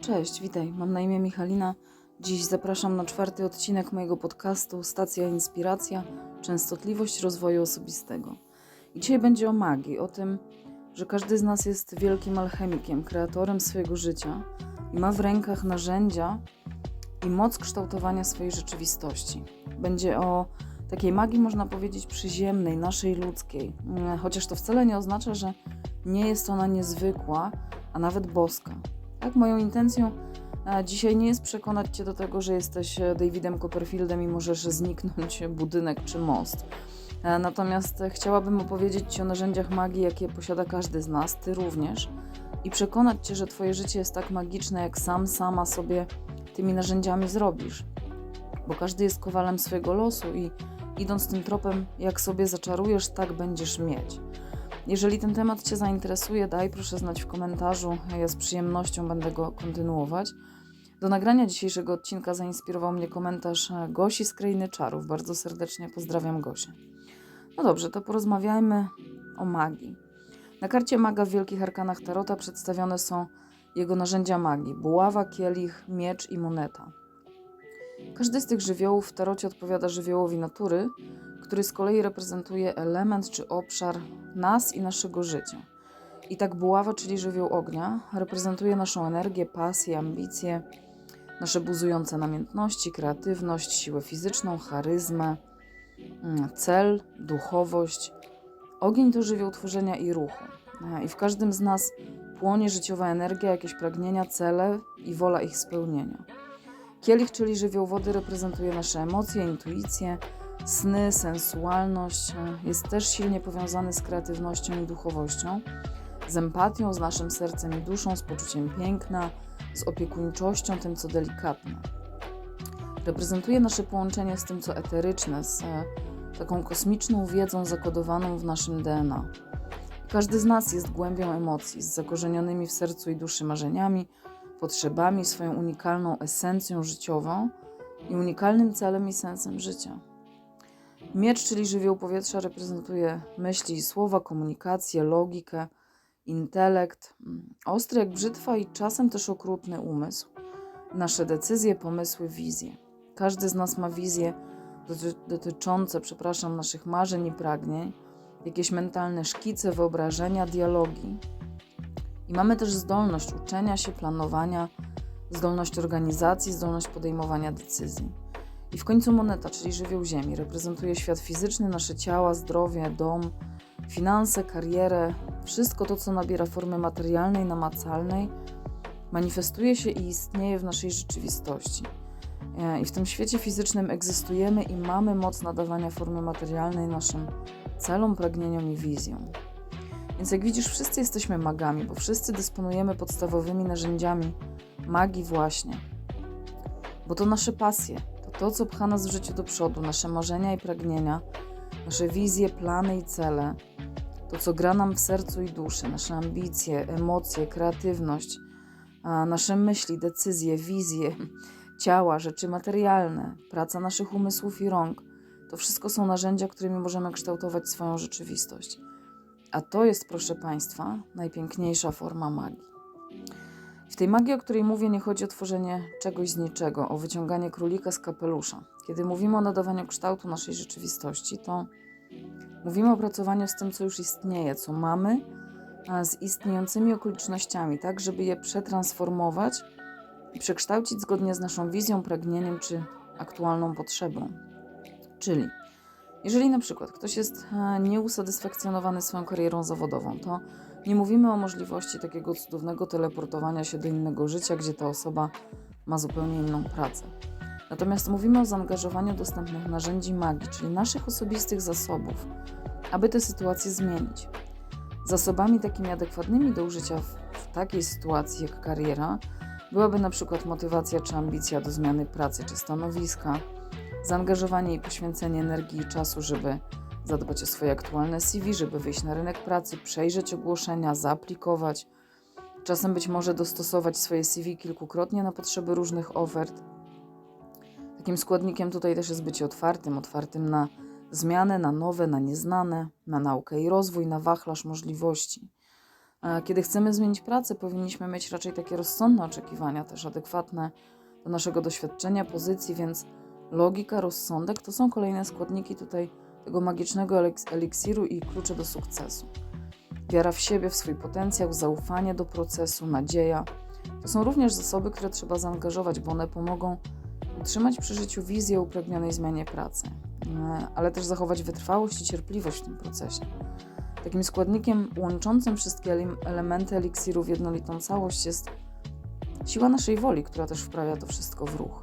Cześć, witaj. Mam na imię Michalina. Dziś zapraszam na czwarty odcinek mojego podcastu Stacja Inspiracja Częstotliwość rozwoju osobistego. Dzisiaj będzie o magii, o tym, że każdy z nas jest wielkim alchemikiem, kreatorem swojego życia i ma w rękach narzędzia i moc kształtowania swojej rzeczywistości. Będzie o takiej magii, można powiedzieć, przyziemnej, naszej ludzkiej, Mm, chociaż to wcale nie oznacza, że nie jest ona niezwykła, a nawet boska. Tak, moją intencją e, dzisiaj nie jest przekonać Cię do tego, że jesteś e, Davidem Copperfieldem i możesz zniknąć budynek czy most. E, Natomiast chciałabym opowiedzieć Ci o narzędziach magii, jakie posiada każdy z nas, Ty również, i przekonać Cię, że Twoje życie jest tak magiczne, jak sam, sama sobie tymi narzędziami zrobisz. Bo każdy jest kowalem swojego losu i idąc tym tropem, jak sobie zaczarujesz, tak będziesz mieć. Jeżeli ten temat Cię zainteresuje, daj proszę znać w komentarzu. Ja z przyjemnością będę go kontynuować. Do nagrania dzisiejszego odcinka zainspirował mnie komentarz e, Gosi z Krainy Czarów. Bardzo serdecznie pozdrawiam Gosię. No dobrze, to porozmawiajmy o magii. Na karcie maga w Wielkich Arkanach Tarota przedstawione są jego narzędzia magii: buława, kielich, miecz i moneta. Każdy z tych żywiołów w tarocie odpowiada żywiołowi natury, który z kolei reprezentuje element czy obszar nas i naszego życia. I tak buława, czyli żywioł ognia, reprezentuje naszą energię, pasję, ambicje, nasze buzujące namiętności, kreatywność, siłę fizyczną, charyzmę, mm, cel, duchowość. Ogień to żywioł tworzenia i ruchu. E, I w każdym z nas płonie życiowa energia, jakieś pragnienia, cele i wola ich spełnienia. Kielich, czyli żywioł wody, reprezentuje nasze emocje, intuicje, sny, sensualność. E, Jest też silnie powiązany z kreatywnością i duchowością, z empatią, z naszym sercem i duszą, z poczuciem piękna, z opiekuńczością, tym co delikatne. Reprezentuje nasze połączenie z tym, co eteryczne, z e, taką kosmiczną wiedzą zakodowaną w naszym DNA. Każdy z nas jest głębią emocji, z zakorzenionymi w sercu i duszy marzeniami, potrzebami, swoją unikalną esencją życiową i unikalnym celem i sensem życia. Miecz, czyli żywioł powietrza, reprezentuje myśli i słowa, komunikację, logikę, intelekt, mm, ostry jak brzytwa i czasem też okrutny umysł, nasze decyzje, pomysły, wizje. Każdy z nas ma wizje doty- dotyczące, przepraszam, naszych marzeń i pragnień, jakieś mentalne szkice, wyobrażenia, dialogi. I mamy też zdolność uczenia się, planowania, zdolność organizacji, zdolność podejmowania decyzji. I w końcu moneta, czyli żywioł ziemi, reprezentuje świat fizyczny, nasze ciała, zdrowie, dom, finanse, karierę, wszystko to, co nabiera formy materialnej, namacalnej, manifestuje się i istnieje w naszej rzeczywistości. E, I w tym świecie fizycznym egzystujemy i mamy moc nadawania formy materialnej naszym celom, pragnieniom i wizjom. Więc jak widzisz, wszyscy jesteśmy magami, bo wszyscy dysponujemy podstawowymi narzędziami magii właśnie. Bo to nasze pasje, to to, co pcha nas w życiu do przodu, nasze marzenia i pragnienia, nasze wizje, plany i cele, to, co gra nam w sercu i duszy, nasze ambicje, emocje, kreatywność, nasze myśli, decyzje, wizje, ciała, rzeczy materialne, praca naszych umysłów i rąk. To wszystko są narzędzia, którymi możemy kształtować swoją rzeczywistość. A to jest, proszę Państwa, najpiękniejsza forma magii. W tej magii, o której mówię, nie chodzi o tworzenie czegoś z niczego, o wyciąganie królika z kapelusza. Kiedy mówimy o nadawaniu kształtu naszej rzeczywistości, to mówimy o pracowaniu z tym, co już istnieje, co mamy, z istniejącymi okolicznościami, tak, żeby je przetransformować i przekształcić zgodnie z naszą wizją, pragnieniem czy aktualną potrzebą. Czyli jeżeli na przykład ktoś jest e, nieusatysfakcjonowany swoją karierą zawodową, to nie mówimy o możliwości takiego cudownego teleportowania się do innego życia, gdzie ta osoba ma zupełnie inną pracę. Natomiast mówimy o zaangażowaniu dostępnych narzędzi magii, czyli naszych osobistych zasobów, aby tę sytuację zmienić. Zasobami takimi adekwatnymi do użycia w, w takiej sytuacji jak kariera byłaby na przykład motywacja czy ambicja do zmiany pracy czy stanowiska, zaangażowanie i poświęcenie energii i czasu, żeby zadbać o swoje aktualne CV, żeby wyjść na rynek pracy, przejrzeć ogłoszenia, zaaplikować. Czasem być może dostosować swoje CV kilkukrotnie na potrzeby różnych ofert. Takim składnikiem tutaj też jest bycie otwartym, otwartym na zmiany, na nowe, na nieznane, na naukę i rozwój, na wachlarz możliwości. Kiedy chcemy zmienić pracę, powinniśmy mieć raczej takie rozsądne oczekiwania, też adekwatne do naszego doświadczenia, pozycji, więc logika, rozsądek to są kolejne składniki tutaj tego magicznego eliks- eliksiru i klucze do sukcesu. Wiara w siebie, w swój potencjał, zaufanie do procesu, nadzieja. To są również zasoby, które trzeba zaangażować, bo one pomogą utrzymać przy życiu wizję upragnionej zmianie pracy, e, ale też zachować wytrwałość i cierpliwość w tym procesie. Takim składnikiem łączącym wszystkie elementy eliksiru w jednolitą całość jest siła naszej woli, która też wprawia to wszystko w ruch.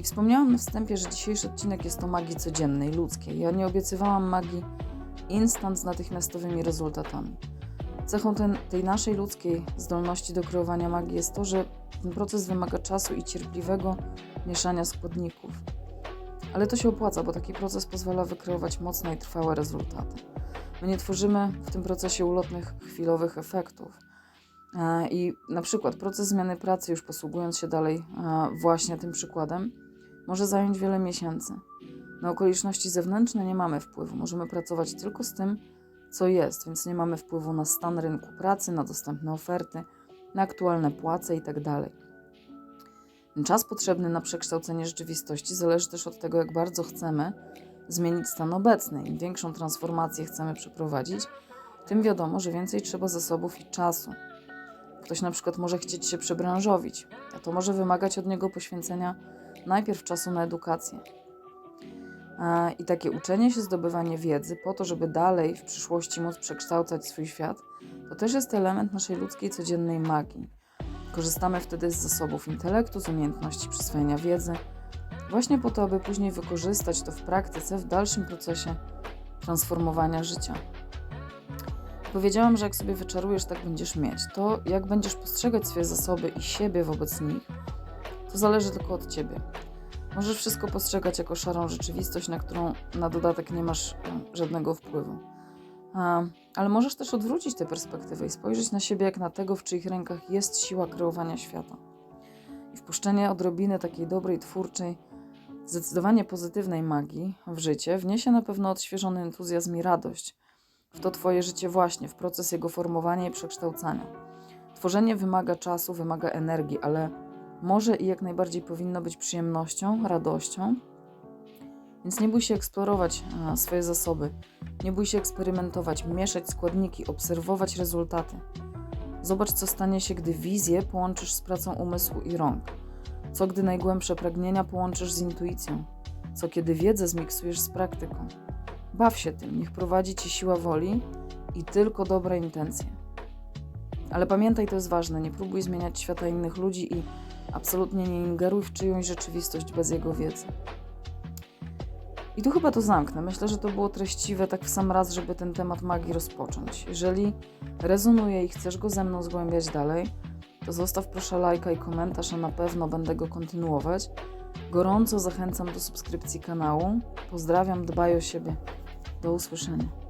I wspomniałam na wstępie, że dzisiejszy odcinek jest o magii codziennej, ludzkiej. Ja nie obiecywałam magii instant z natychmiastowymi rezultatami. Cechą ten, tej naszej ludzkiej zdolności do kreowania magii jest to, że ten proces wymaga czasu i cierpliwego mieszania składników. Ale to się opłaca, bo taki proces pozwala wykreować mocne i trwałe rezultaty. My nie tworzymy w tym procesie ulotnych, chwilowych efektów. E, I na przykład proces zmiany pracy, już posługując się dalej e, właśnie tym przykładem, może zająć wiele miesięcy. Na okoliczności zewnętrzne nie mamy wpływu. Możemy pracować tylko z tym, co jest, więc nie mamy wpływu na stan rynku pracy, na dostępne oferty, na aktualne płace itd. Ten czas potrzebny na przekształcenie rzeczywistości zależy też od tego, jak bardzo chcemy zmienić stan obecny. Im większą transformację chcemy przeprowadzić, tym wiadomo, że więcej trzeba zasobów i czasu. Ktoś na przykład może chcieć się przebranżowić, a to może wymagać od niego poświęcenia najpierw czasu na edukację. I takie uczenie się, zdobywanie wiedzy po to, żeby dalej w przyszłości móc przekształcać swój świat, to też jest element naszej ludzkiej codziennej magii. Korzystamy wtedy z zasobów intelektu, z umiejętności przyswojenia wiedzy, właśnie po to, aby później wykorzystać to w praktyce w dalszym procesie transformowania życia. Powiedziałam, że jak sobie wyczarujesz, tak będziesz mieć. To, jak będziesz postrzegać swoje zasoby i siebie wobec nich, to zależy tylko od ciebie. Możesz wszystko postrzegać jako szarą rzeczywistość, na którą na dodatek nie masz żadnego wpływu. Ale możesz też odwrócić tę perspektywę i spojrzeć na siebie jak na tego, w czyich rękach jest siła kreowania świata. I wpuszczenie odrobiny takiej dobrej, twórczej, zdecydowanie pozytywnej magii w życie wniesie na pewno odświeżony entuzjazm i radość w to Twoje życie właśnie, w proces jego formowania i przekształcania. Tworzenie wymaga czasu, wymaga energii, ale może i jak najbardziej powinno być przyjemnością, radością. Więc nie bój się eksplorować e, swoje zasoby, nie bój się eksperymentować, mieszać składniki, obserwować rezultaty. Zobacz, co stanie się, gdy wizję połączysz z pracą umysłu i rąk. Co gdy najgłębsze pragnienia połączysz z intuicją. Co kiedy wiedzę zmiksujesz z praktyką. Baw się tym, niech prowadzi ci siła woli i tylko dobre intencje. Ale pamiętaj, to jest ważne, nie próbuj zmieniać świata innych ludzi i absolutnie nie ingeruj w czyjąś rzeczywistość bez jego wiedzy. I tu chyba to zamknę. Myślę, że to było treściwe tak w sam raz, żeby ten temat magii rozpocząć. Jeżeli rezonuje i chcesz go ze mną zgłębiać dalej, to zostaw proszę lajka i komentarz, a na pewno będę go kontynuować. Gorąco zachęcam do subskrypcji kanału. Pozdrawiam, dbaj o siebie. Do usłyszenia.